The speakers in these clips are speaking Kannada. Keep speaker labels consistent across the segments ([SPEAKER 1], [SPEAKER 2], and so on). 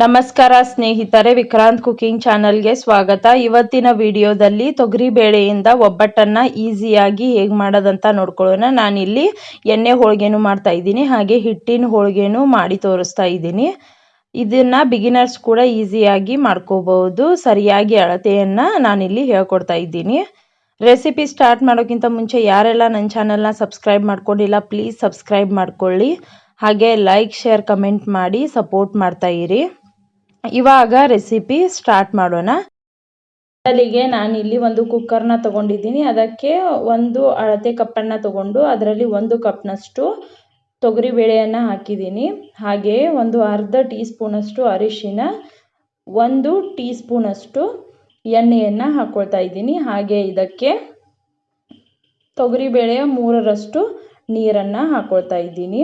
[SPEAKER 1] ನಮಸ್ಕಾರ ಸ್ನೇಹಿತರೆ, ವಿಕ್ರಾಂತ್ ಕುಕಿಂಗ್ ಚಾನಲ್ಗೆ ಸ್ವಾಗತ. ಇವತ್ತಿನ ವಿಡಿಯೋದಲ್ಲಿ ತೊಗರಿ ಬೇಳೆಯಿಂದ ಒಬ್ಬಟ್ಟನ್ನ ಈಸಿಯಾಗಿ ಹೇಗೆ ಮಾಡೋದಂತ ನೋಡ್ಕೊಳ್ಳೋಣ. ನಾನಿಲ್ಲಿ ಎಣ್ಣೆ ಹೋಳಿಗೆನೂ ಮಾಡ್ತಾ ಇದ್ದೀನಿ, ಹಾಗೆ ಹಿಟ್ಟಿನ ಹೋಳಿಗೆನೂ ಮಾಡಿ ತೋರಿಸ್ತಾ ಇದ್ದೀನಿ. ಇದನ್ನು ಬಿಗಿನರ್ಸ್ ಕೂಡ ಈಸಿಯಾಗಿ ಮಾಡ್ಕೋಬಹುದು. ಸರಿಯಾಗಿ ಅಳತೆಯನ್ನು ನಾನಿಲ್ಲಿ ಹೇಳ್ಕೊಡ್ತಾ ಇದ್ದೀನಿ. ರೆಸಿಪಿ ಸ್ಟಾರ್ಟ್ ಮಾಡೋಕ್ಕಿಂತ ಮುಂಚೆ ಯಾರೆಲ್ಲ ನನ್ನ ಚಾನಲ್ನ ಸಬ್ಸ್ಕ್ರೈಬ್ ಮಾಡ್ಕೊಂಡಿಲ್ಲ, ಪ್ಲೀಸ್ ಸಬ್ಸ್ಕ್ರೈಬ್ ಮಾಡ್ಕೊಳ್ಳಿ. ಹಾಗೆ ಲೈಕ್, ಶೇರ್, ಕಮೆಂಟ್ ಮಾಡಿ ಸಪೋರ್ಟ್ ಮಾಡ್ತಾ ಇರಿ. ಇವಾಗ ರೆಸಿಪಿ ಸ್ಟಾರ್ಟ್ ಮಾಡೋಣ. ಮೊದಲಿಗೆ ನಾನು ಇಲ್ಲಿ ಒಂದು ಕುಕ್ಕರ್ನ ತಗೊಂಡಿದ್ದೀನಿ. ಅದಕ್ಕೆ ಒಂದು ಅಳತೆ ಕಪ್ಪನ್ನ ತಗೊಂಡು ಅದರಲ್ಲಿ ಒಂದು ಕಪ್ನಷ್ಟು ತೊಗರಿ ಬೇಳೆಯನ್ನು ಹಾಕಿದ್ದೀನಿ. ಹಾಗೆ ಒಂದು ಅರ್ಧ ಟೀ ಸ್ಪೂನಷ್ಟು ಅರಿಶಿನ, ಒಂದು ಟೀ ಸ್ಪೂನಷ್ಟು ಎಣ್ಣೆಯನ್ನು ಹಾಕ್ಕೊಳ್ತಾ ಇದ್ದೀನಿ. ಹಾಗೆ ಇದಕ್ಕೆ ತೊಗರಿಬೇಳೆಯ ಮೂರರಷ್ಟು ನೀರನ್ನು ಹಾಕ್ಕೊಳ್ತಾ ಇದ್ದೀನಿ.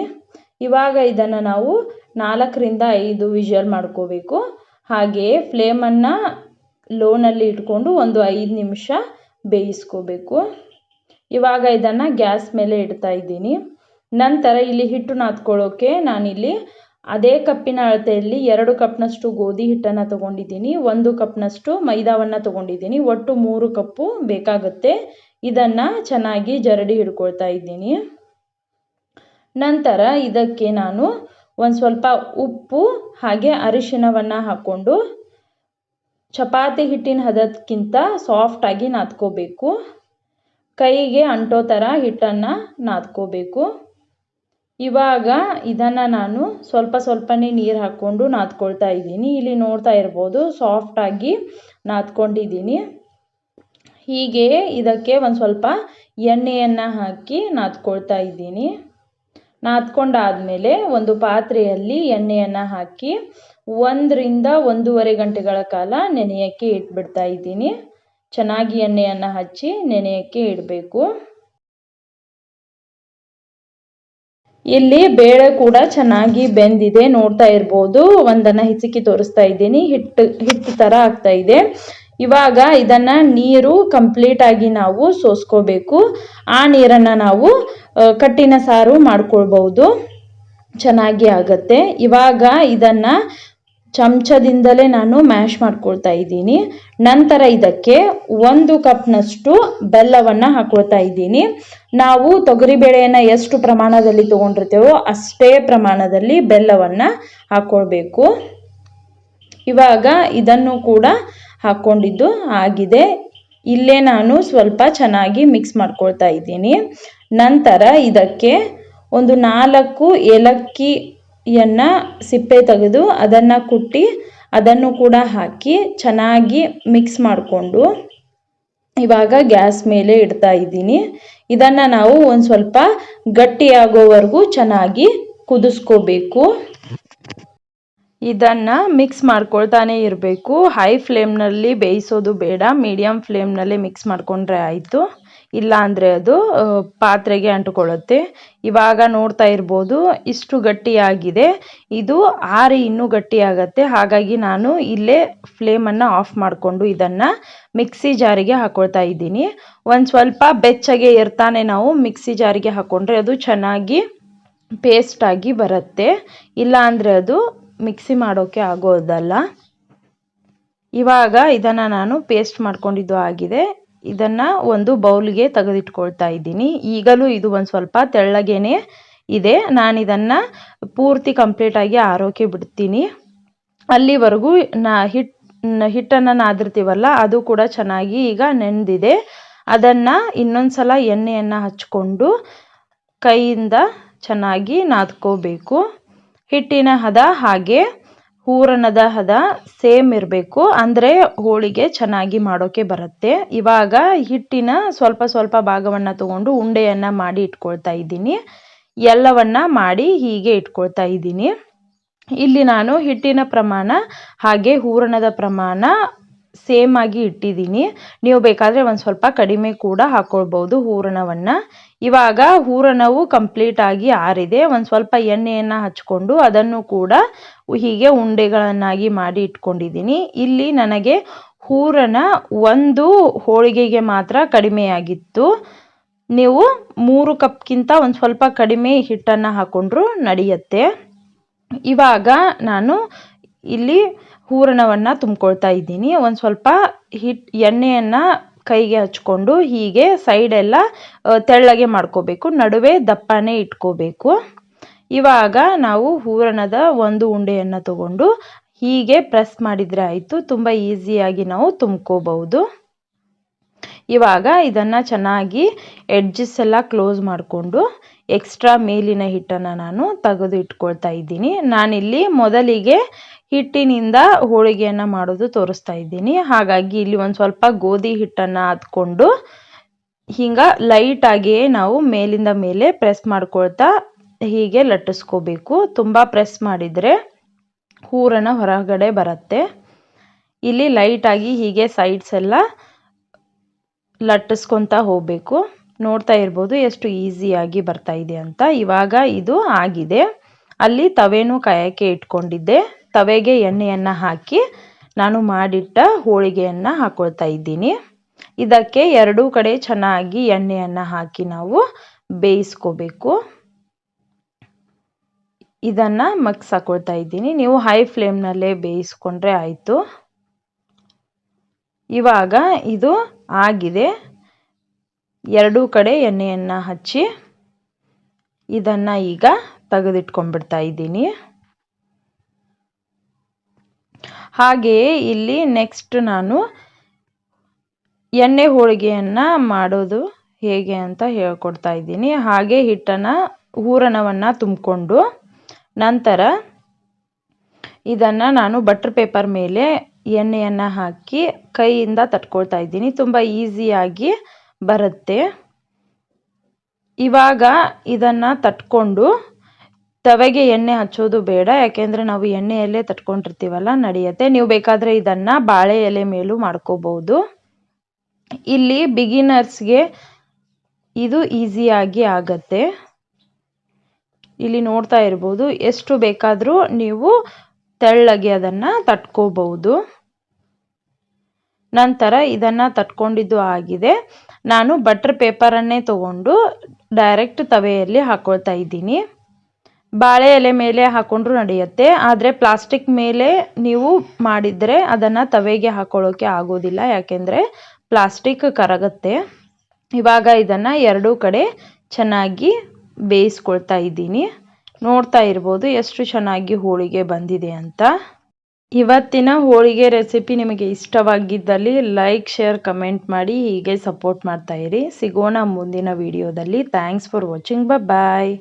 [SPEAKER 1] ಇವಾಗ ಇದನ್ನು ನಾವು ನಾಲ್ಕರಿಂದ ಐದು ವಿಷಲ್ ಮಾಡ್ಕೋಬೇಕು. ಹಾಗೆಯೇ ಫ್ಲೇಮನ್ನು ಲೋನಲ್ಲಿ ಇಟ್ಕೊಂಡು ಒಂದು ಐದು ನಿಮಿಷ ಬೇಯಿಸ್ಕೋಬೇಕು. ಇವಾಗ ಇದನ್ನು ಗ್ಯಾಸ್ ಮೇಲೆ ಇಡ್ತಾ ಇದ್ದೀನಿ. ನಂತರ ಇಲ್ಲಿ ಹಿಟ್ಟು ನಾದ್ಕೊಳ್ಳೋಕ್ಕೆ ನಾನಿಲ್ಲಿ ಅದೇ ಕಪ್ಪಿನ ಅಳತೆಯಲ್ಲಿ ಎರಡು ಕಪ್ನಷ್ಟು ಗೋಧಿ ಹಿಟ್ಟನ್ನು ತಗೊಂಡಿದ್ದೀನಿ. ಒಂದು ಕಪ್ನಷ್ಟು ಮೈದಾವನ್ನು ತಗೊಂಡಿದ್ದೀನಿ. ಒಟ್ಟು ಮೂರು ಕಪ್ಪು ಬೇಕಾಗುತ್ತೆ. ಇದನ್ನು ಚೆನ್ನಾಗಿ ಜರಡಿ ಹಿಡ್ಕೊಳ್ತಾ ಇದ್ದೀನಿ. ನಂತರ ಇದಕ್ಕೆ ನಾನು ಒಂದು ಸ್ವಲ್ಪ ಉಪ್ಪು ಹಾಗೆ ಅರಿಶಿಣವನ್ನು ಹಾಕ್ಕೊಂಡು ಚಪಾತಿ ಹಿಟ್ಟಿನ ಹದಕ್ಕಿಂತ ಸಾಫ್ಟಾಗಿ ನಾದ್ಕೋಬೇಕು. ಕೈಗೆ ಅಂಟೋ ಥರ ಹಿಟ್ಟನ್ನು ನಾದ್ಕೋಬೇಕು. ಇವಾಗ ಇದನ್ನು ನಾನು ಸ್ವಲ್ಪ ಸ್ವಲ್ಪನೇ ನೀರು ಹಾಕ್ಕೊಂಡು ನಾದ್ಕೊಳ್ತಾ ಇದ್ದೀನಿ. ಇಲ್ಲಿ ನೋಡ್ತಾ ಇರ್ಬೋದು ಸಾಫ್ಟಾಗಿ ನಾದ್ಕೊಂಡಿದ್ದೀನಿ. ಹೀಗೆ ಇದಕ್ಕೆ ಒಂದು ಸ್ವಲ್ಪ ಎಣ್ಣೆಯನ್ನು ಹಾಕಿ ನಾದ್ಕೊಳ್ತಾ ಇದ್ದೀನಿ. ನಾದ್ಕೊಂಡಾದಮೇಲೆ ಒಂದು ಪಾತ್ರೆಯಲ್ಲಿ ಎಣ್ಣೆಯನ್ನು ಹಾಕಿ ಒಂದರಿಂದ ಒಂದೂವರೆ ಗಂಟೆಗಳ ಕಾಲ ನೆನೆಯೋಕ್ಕೆ ಇಟ್ಬಿಡ್ತಾ ಇದ್ದೀನಿ. ಚೆನ್ನಾಗಿ ಎಣ್ಣೆಯನ್ನು ಹಚ್ಚಿ ನೆನೆಯೋಕ್ಕೆ ಇಡಬೇಕು. ಇಲ್ಲಿ ಬೇಳೆ ಕೂಡ ಚೆನ್ನಾಗಿ ಬೆಂದಿದೆ, ನೋಡ್ತಾ ಇರ್ಬೋದು. ಒಂದನ್ನು ಹಿಚಕಿ ತೋರಿಸ್ತಾ ಇದ್ದೀನಿ. ಹಿಟ್ಟು ಹಿಟ್ಟು ಥರ ಆಗ್ತಾ ಇದೆ. ಇವಾಗ ಇದನ್ನು ನೀರು ಕಂಪ್ಲೀಟ್ ಆಗಿ ನಾವು ಸೋಸ್ಕೋಬೇಕು. ಆ ನೀರನ್ನು ನಾವು ಕಟ್ಟಿನ ಸಾರು ಮಾಡ್ಕೊಳ್ಬಹುದು. ಚೆನ್ನಾಗಿ ಆಗತ್ತೆ. ಇವಾಗ ಇದನ್ನು ಚಮಚದಿಂದಲೇ ನಾನು ಮ್ಯಾಶ್ ಮಾಡ್ಕೊಳ್ತಾ ಇದ್ದೀನಿ. ನಂತರ ಇದಕ್ಕೆ ಒಂದು ಕಪ್ನಷ್ಟು ಬೆಲ್ಲವನ್ನು ಹಾಕೊಳ್ತಾ ಇದ್ದೀನಿ. ನಾವು ತೊಗರಿಬೇಳೆಯನ್ನು ಎಷ್ಟು ಪ್ರಮಾಣದಲ್ಲಿ ತೊಗೊಂಡಿರ್ತೇವೋ ಅಷ್ಟೇ ಪ್ರಮಾಣದಲ್ಲಿ ಬೆಲ್ಲವನ್ನು ಹಾಕ್ಕೊಳ್ಬೇಕು ಇವಾಗ ಇದನ್ನು ಕೂಡ ಹಾಕ್ಕೊಂಡಿದ್ದು ಆಗಿದೆ. ಇಲ್ಲೇ ನಾನು ಸ್ವಲ್ಪ ಚೆನ್ನಾಗಿ ಮಿಕ್ಸ್ ಮಾಡ್ಕೊಳ್ತಾ ಇದ್ದೀನಿ. ನಂತರ ಇದಕ್ಕೆ ಒಂದು ನಾಲ್ಕು ಏಲಕ್ಕಿಯನ್ನು ಸಿಪ್ಪೆ ತೆಗೆದು ಅದನ್ನು ಕುಟ್ಟಿ ಅದನ್ನು ಕೂಡ ಹಾಕಿ ಚೆನ್ನಾಗಿ ಮಿಕ್ಸ್ ಮಾಡಿಕೊಂಡು ಇವಾಗ ಗ್ಯಾಸ್ ಮೇಲೆ ಇಡ್ತಾ ಇದ್ದೀನಿ. ಇದನ್ನು ನಾವು ಒಂದು ಸ್ವಲ್ಪ ಗಟ್ಟಿಯಾಗೋವರೆಗೂ ಚೆನ್ನಾಗಿ ಕುದಿಸ್ಕೋಬೇಕು. ಇದನ್ನು ಮಿಕ್ಸ್ ಮಾಡ್ಕೊಳ್ತಾನೆ ಇರಬೇಕು. ಹೈ ಫ್ಲೇಮ್ನಲ್ಲಿ ಬೇಯಿಸೋದು ಬೇಡ. ಮೀಡಿಯಮ್ ಫ್ಲೇಮ್ನಲ್ಲೇ ಮಿಕ್ಸ್ ಮಾಡಿಕೊಂಡ್ರೆ ಆಯಿತು. ಇಲ್ಲ ಅಂದರೆ ಅದು ಪಾತ್ರೆಗೆ ಅಂಟುಕೊಳ್ಳುತ್ತೆ. ಇವಾಗ ನೋಡ್ತಾ ಇರ್ಬೋದು, ಇಷ್ಟು ಗಟ್ಟಿಯಾಗಿದೆ. ಇದು ಆರಿ ಇನ್ನೂ ಗಟ್ಟಿಯಾಗತ್ತೆ. ಹಾಗಾಗಿ ನಾನು ಇಲ್ಲೇ ಫ್ಲೇಮನ್ನು ಆಫ್ ಮಾಡಿಕೊಂಡು ಇದನ್ನು ಮಿಕ್ಸಿ ಜಾರಿಗೆ ಹಾಕ್ಕೊಳ್ತಾ ಇದ್ದೀನಿ. ಒಂದು ಸ್ವಲ್ಪ ಬೆಚ್ಚಗೆ ಇರ್ತಾನೆ ನಾವು ಮಿಕ್ಸಿ ಜಾರಿಗೆ ಹಾಕ್ಕೊಂಡ್ರೆ ಅದು ಚೆನ್ನಾಗಿ ಪೇಸ್ಟಾಗಿ ಬರುತ್ತೆ. ಇಲ್ಲ ಅಂದರೆ ಅದು ಮಿಕ್ಸಿ ಮಾಡೋಕ್ಕೆ ಆಗೋದಲ್ಲ. ಇವಾಗ ಇದನ್ನು ನಾನು ಪೇಸ್ಟ್ ಮಾಡ್ಕೊಂಡಿದ್ದು ಆಗಿದೆ. ಇದನ್ನು ಒಂದು ಬೌಲ್ಗೆ ತೆಗೆದಿಟ್ಕೊಳ್ತಾ ಇದ್ದೀನಿ. ಈಗಲೂ ಇದು ಒಂದು ಸ್ವಲ್ಪ ತೆಳ್ಳಗೇನೆ ಇದೆ. ನಾನು ಇದನ್ನು ಪೂರ್ತಿ ಕಂಪ್ಲೀಟಾಗಿ ಆರೋಕೆ ಬಿಡ್ತೀನಿ. ಅಲ್ಲಿವರೆಗೂ ನಾ ಹಿಟ್ ಹಿಟ್ಟನ್ನು ನಾದಿರ್ತೀವಲ್ಲ, ಅದು ಕೂಡ ಚೆನ್ನಾಗಿ ಈಗ ನೆಂದಿದೆ. ಅದನ್ನು ಇನ್ನೊಂದು ಸಲ ಎಣ್ಣೆಯನ್ನು ಹಚ್ಕೊಂಡು ಕೈಯಿಂದ ಚೆನ್ನಾಗಿ ನಾದ್ಕೋಬೇಕು. ಹಿಟ್ಟಿನ ಹದ ಹಾಗೆ ಹೂರಣದ ಹದ ಸೇಮ್ ಇರಬೇಕು. ಅಂದರೆ ಹೋಳಿಗೆ ಚೆನ್ನಾಗಿ ಮಾಡೋಕ್ಕೆ ಬರುತ್ತೆ. ಇವಾಗ ಹಿಟ್ಟಿನ ಸ್ವಲ್ಪ ಸ್ವಲ್ಪ ಭಾಗವನ್ನು ತಗೊಂಡು ಉಂಡೆಯನ್ನು ಮಾಡಿ ಇಟ್ಕೊಳ್ತಾ ಇದ್ದೀನಿ. ಎಲ್ಲವನ್ನ ಮಾಡಿ ಹೀಗೆ ಇಟ್ಕೊಳ್ತಾ ಇದ್ದೀನಿ. ಇಲ್ಲಿ ನಾನು ಹಿಟ್ಟಿನ ಪ್ರಮಾಣ ಹಾಗೆ ಹೂರಣದ ಪ್ರಮಾಣ ಸೇಮ್ ಆಗಿ ಇಟ್ಟಿದ್ದೀನಿ. ನೀವು ಬೇಕಾದರೆ ಒಂದು ಸ್ವಲ್ಪ ಕಡಿಮೆ ಕೂಡ ಹಾಕ್ಕೊಳ್ಬೋದು ಹೂರಣವನ್ನು. ಇವಾಗ ಹೂರಣವು ಕಂಪ್ಲೀಟ್ ಆಗಿ ಆರಿದೆ. ಒಂದು ಸ್ವಲ್ಪ ಎಣ್ಣೆಯನ್ನು ಹಚ್ಕೊಂಡು ಅದನ್ನು ಕೂಡ ಹೀಗೆ ಉಂಡೆಗಳನ್ನಾಗಿ ಮಾಡಿ ಇಟ್ಕೊಂಡಿದ್ದೀನಿ. ಇಲ್ಲಿ ನನಗೆ ಹೂರಣ ಒಂದು ಹೋಳಿಗೆಗೆ ಮಾತ್ರ ಕಡಿಮೆಯಾಗಿತ್ತು. ನೀವು ಮೂರು ಕಪ್ಗಿಂತ ಒಂದು ಸ್ವಲ್ಪ ಕಡಿಮೆ ಹಿಟ್ಟನ್ನು ಹಾಕ್ಕೊಂಡ್ರು ನಡೆಯುತ್ತೆ. ಇವಾಗ ನಾನು ಇಲ್ಲಿ ಹೂರಣವನ್ನು ತುಂಬ್ಕೊಳ್ತಾ ಇದ್ದೀನಿ. ಒಂದು ಸ್ವಲ್ಪ ಹಿಟ್ ಎಣ್ಣೆಯನ್ನು ಕೈಗೆ ಹಚ್ಕೊಂಡು ಹೀಗೆ ಸೈಡೆಲ್ಲ ತೆಳ್ಳಗೆ ಮಾಡ್ಕೋಬೇಕು. ನಡುವೆ ದಪ್ಪನೇ ಇಟ್ಕೋಬೇಕು. ಇವಾಗ ನಾವು ಹೂರಣದ ಒಂದು ಉಂಡೆಯನ್ನು ತಗೊಂಡು ಹೀಗೆ ಪ್ರೆಸ್ ಮಾಡಿದರೆ ಆಯಿತು. ತುಂಬ ಈಸಿಯಾಗಿ ನಾವು ತುಂಬ್ಕೋಬಹುದು. ಇವಾಗ ಇದನ್ನು ಚೆನ್ನಾಗಿ ಎಡ್ಜಸ್ ಎಲ್ಲ ಕ್ಲೋಸ್ ಮಾಡಿಕೊಂಡು ಎಕ್ಸ್ಟ್ರಾ ಮೇಲಿನ ಹಿಟ್ಟನ್ನು ನಾನು ತೆಗೆದು ಇಟ್ಕೊಳ್ತಾ ಇದ್ದೀನಿ. ನಾನಿಲ್ಲಿ ಮೊದಲಿಗೆ ಹಿಟ್ಟಿನಿಂದ ಹೋಳಿಗೆಯನ್ನು ಮಾಡೋದು ತೋರಿಸ್ತಾ ಇದ್ದೀನಿ. ಹಾಗಾಗಿ ಇಲ್ಲಿ ಒಂದು ಸ್ವಲ್ಪ ಗೋಧಿ ಹಿಟ್ಟನ್ನು ಹತ್ಕೊಂಡು ಹಿಂಗೆ ಲೈಟಾಗಿಯೇ ನಾವು ಮೇಲಿಂದ ಮೇಲೆ ಪ್ರೆಸ್ ಮಾಡ್ಕೊಳ್ತಾ ಹೀಗೆ ಲಟ್ಟಿಸ್ಕೋಬೇಕು. ತುಂಬ ಪ್ರೆಸ್ ಮಾಡಿದರೆ ಹೂರನ ಹೊರಗಡೆ ಬರುತ್ತೆ. ಇಲ್ಲಿ ಲೈಟಾಗಿ ಹೀಗೆ ಸೈಡ್ಸ್ ಎಲ್ಲ ಲಟ್ಟಿಸ್ಕೊತಾ ಹೋಗಬೇಕು. ನೋಡ್ತಾ ಇರ್ಬೋದು ಎಷ್ಟು ಈಸಿಯಾಗಿ ಬರ್ತಾ ಇದೆ ಅಂತ. ಇವಾಗ ಇದು ಆಗಿದೆ. ಅಲ್ಲಿ ತವೆನೂ ಕಾಯಕ್ಕೆ ಇಟ್ಕೊಂಡಿದ್ದೆ. ತವೆಗೆ ಎಣ್ಣೆಯನ್ನು ಹಾಕಿ ನಾನು ಮಾಡಿಟ್ಟ ಹೋಳಿಗೆಯನ್ನು ಹಾಕೊಳ್ತಾ ಇದ್ದೀನಿ. ಇದಕ್ಕೆ ಎರಡೂ ಕಡೆ ಚೆನ್ನಾಗಿ ಎಣ್ಣೆಯನ್ನು ಹಾಕಿ ನಾವು ಬೇಯಿಸ್ಕೋಬೇಕು. ಇದನ್ನು ಮಗ್ಸ್ ಹಾಕೊಳ್ತಾ ಇದ್ದೀನಿ. ನೀವು ಹೈ ಫ್ಲೇಮ್ನಲ್ಲೇ ಬೇಯಿಸ್ಕೊಂಡ್ರೆ ಆಯಿತು. ಇವಾಗ ಇದು ಆಗಿದೆ. ಎರಡೂ ಕಡೆ ಎಣ್ಣೆಯನ್ನು ಹಚ್ಚಿ ಇದನ್ನು ಈಗ ತೆಗೆದಿಟ್ಕೊಂಡ್ಬಿಡ್ತಾ ಇದ್ದೀನಿ. ಹಾಗೆಯೇ ಇಲ್ಲಿ ನೆಕ್ಸ್ಟ್ ನಾನು ಎಣ್ಣೆ ಹೋಳಿಗೆಯನ್ನು ಮಾಡೋದು ಹೇಗೆ ಅಂತ ಹೇಳ್ಕೊಡ್ತಾ ಇದ್ದೀನಿ. ಹಾಗೆ ಹಿಟ್ಟನ್ನು ಹೂರಣವನ್ನು ತುಂಬಿಕೊಂಡು ನಂತರ ಇದನ್ನು ನಾನು ಬಟರ್ ಪೇಪರ್ ಮೇಲೆ ಎಣ್ಣೆಯನ್ನು ಹಾಕಿ ಕೈಯಿಂದ ತಟ್ಕೊಳ್ತಾ ಇದ್ದೀನಿ. ತುಂಬ ಈಸಿಯಾಗಿ ಬರುತ್ತೆ. ಇವಾಗ ಇದನ್ನು ತಟ್ಕೊಂಡು ತವೆಗೆ ಎಣ್ಣೆ ಹಚ್ಚೋದು ಬೇಡ, ಯಾಕೆಂದರೆ ನಾವು ಎಣ್ಣೆಯಲ್ಲೇ ತಟ್ಕೊಂಡಿರ್ತೀವಲ್ಲ, ನಡೆಯುತ್ತೆ. ನೀವು ಬೇಕಾದರೆ ಇದನ್ನು ಬಾಳೆ ಎಲೆ ಮೇಲೂ ಮಾಡ್ಕೋಬಹುದು. ಇಲ್ಲಿ ಬಿಗಿನರ್ಸ್ಗೆ ಇದು ಈಸಿಯಾಗಿ ಆಗತ್ತೆ. ಇಲ್ಲಿ ನೋಡ್ತಾ ಇರ್ಬೋದು, ಎಷ್ಟು ಬೇಕಾದರೂ ನೀವು ತೆಳ್ಳಗೆ ಅದನ್ನು ತಟ್ಕೋಬಹುದು. ನಂತರ ಇದನ್ನು ತಟ್ಕೊಂಡಿದ್ದು ಆಗಿದೆ. ನಾನು ಬಟರ್ ಪೇಪರನ್ನೇ ತಗೊಂಡು ಡೈರೆಕ್ಟ್ ತವೆಯಲ್ಲಿ ಹಾಕ್ಕೊಳ್ತಾ ಇದ್ದೀನಿ. ಬಾಳೆ ಎಲೆ ಮೇಲೆ ಹಾಕೊಂಡ್ರು ನಡೆಯುತ್ತೆ. ಆದರೆ ಪ್ಲಾಸ್ಟಿಕ್ ಮೇಲೆ ನೀವು ಮಾಡಿದರೆ ಅದನ್ನು ತವೆಗೆ ಹಾಕೊಳ್ಳೋಕ್ಕೆ ಆಗೋದಿಲ್ಲ. ಯಾಕೆಂದರೆ ಪ್ಲಾಸ್ಟಿಕ್ ಕರಗುತ್ತೆ. ಇವಾಗ ಇದನ್ನು ಎರಡೂ ಕಡೆ ಚೆನ್ನಾಗಿ ಬೇಯಿಸ್ಕೊಳ್ತಾ ಇದ್ದೀನಿ. ನೋಡ್ತಾ ಇರ್ಬೋದು ಎಷ್ಟು ಚೆನ್ನಾಗಿ ಹೋಳಿಗೆ ಬಂದಿದೆ ಅಂತ. ಇವತ್ತಿನ ಹೋಳಿಗೆ ರೆಸಿಪಿ ನಿಮಗೆ ಇಷ್ಟವಾಗಿದ್ದಲ್ಲಿ ಲೈಕ್, ಶೇರ್, ಕಮೆಂಟ್ ಮಾಡಿ ಹೀಗೆ ಸಪೋರ್ಟ್ ಮಾಡ್ತಾ ಇರಿ. ಸಿಗೋಣ ಮುಂದಿನ ವಿಡಿಯೋದಲ್ಲಿ. Thanks for watching. ಬಾಯ್